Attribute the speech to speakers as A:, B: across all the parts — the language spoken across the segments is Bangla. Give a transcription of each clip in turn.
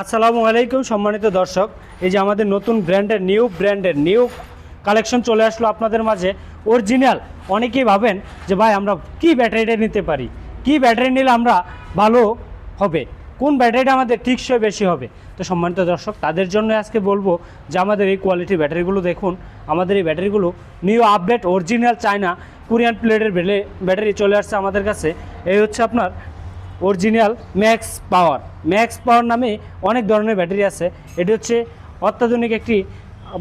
A: আসসালামু আলাইকুম সম্মানিত দর্শক। এই যে আমাদের নতুন ব্র্যান্ডের, নিউ ব্র্যান্ডের, নিউ কালেকশন চলে আসলো আপনাদের মাঝে। অরিজিনাল, অনেকেই ভাবেন যে ভাই আমরা কি ব্যাটারিটা নিতে পারি? কি ব্যাটারি নিলে আমরা ভালো হবে? কোন ব্যাটারিটা আমাদের টিকসই বেশি হবে? তো সম্মানিত দর্শক, তাদের জন্য আজকে বলব যে আমাদের এই কোয়ালিটির ব্যাটারিগুলো দেখুন। আমাদের এই ব্যাটারিগুলো new update original China Korean প্লেটের ব্যাটারি চলে আসছে আমাদের কাছে। এই হচ্ছে আপনার original max power. Max power নামে অনেক ধরনের ব্যাটারি আছে। এটি হচ্ছে অত্যাধুনিক একটি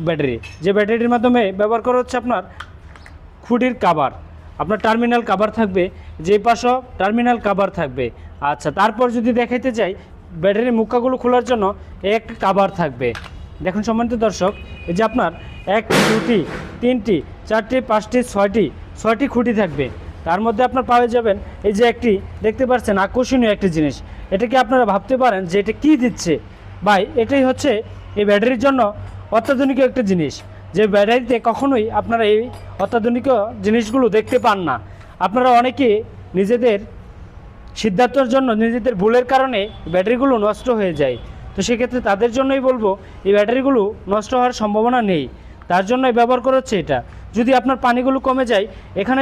A: ব্যাটারি। যে ব্যাটারির মাধ্যমে ব্যবহার করা হচ্ছে আপনার খুঁটির কাবার আপনার টার্মিনাল কাবার থাকবে যে পাশও টার্মিনাল কাবার থাকবে। আচ্ছা তারপর যদি দেখাইতে চাই ব্যাটারির মুখাগুলো খোলার জন্য এক কাবার থাকবে। দেখুন সম্মানিত দর্শক, এই যে আপনার এক, দুটি, তিনটি, চারটি, পাঁচটি, ছয়টি ছয়টি খুঁটি থাকবে। তার মধ্যে আপনার পাওয়া যাবেন এই যে একটি, দেখতে পাচ্ছেন, আকর্ষণীয় একটি জিনিস। এটাকে আপনারা ভাবতে পারেন যে এটা কী দিচ্ছে? ভাই, এটাই হচ্ছে এই ব্যাটারির জন্য অত্যাধুনিক একটা জিনিস। যে ব্যাটারিতে কখনোই আপনারা এই অত্যাধুনিক জিনিসগুলো দেখতে পান না। আপনারা অনেকে নিজেদের সিদ্ধান্তর জন্য নিজেদের ভুলের কারণে ব্যাটারিগুলো নষ্ট হয়ে যায়। তো সেক্ষেত্রে তাদের জন্যই বলব, এই ব্যাটারিগুলো নষ্ট হওয়ার সম্ভাবনা নেই। তার জন্যই ব্যবহার করা হচ্ছে এটা। যদি আপনার পানিগুলো কমে যায়, এখানে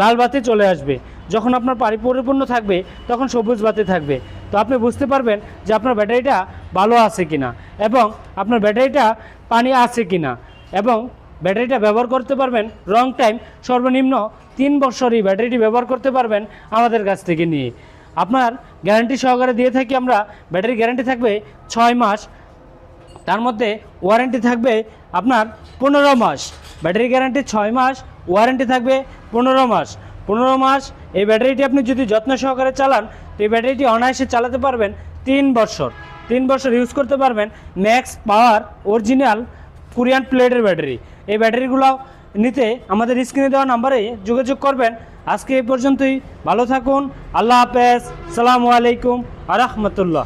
A: লাল বাতি চলে আসবে। যখন আপনার পানি পরিপূর্ণ থাকবে, তখন সবুজ বাতি থাকবে। তো আপনি বুঝতে পারবেন যে আপনার ব্যাটারিটা ভালো আছে কিনা এবং আপনার ব্যাটারিটা পানি আছে কিনা এবং ব্যাটারিটা ব্যবহার করতে পারবেন রং টাইম সর্বনিম্ন তিন বছর এই ব্যাটারিটি ব্যবহার করতে পারবেন আমাদের কাছ থেকে নিয়ে। আপনার গ্যারান্টি সহকারে দিয়ে থাকি আমরা ব্যাটারি গ্যারান্টি থাকবে ছয় মাস, তার মধ্যে ওয়ারেন্টি থাকবে আপনার পনেরো মাস। ব্যাটারি গ্যারান্টি ছয় মাস, ওয়ারেন্টি থাকবে পনেরো মাস। পনেরো মাস, এই ব্যাটারিটি আপনি যদি যত্ন সহকারে চালান, তো এই ব্যাটারিটি অনায়াসে চালাতে পারবেন তিন বছর। তিন বছর ইউজ করতে পারবেন ম্যাক্স পাওয়ার অরিজিনাল কোরিয়ান প্লেটের ব্যাটারি। এই ব্যাটারিগুলো নিতে আমাদের স্ক্রিনে দেওয়া নাম্বারে যোগাযোগ করবেন। আজকে এই পর্যন্তই। ভালো থাকুন। আল্লাহ হাফেজ। সালামু আলাইকুম আ রহমতুল্লাহ।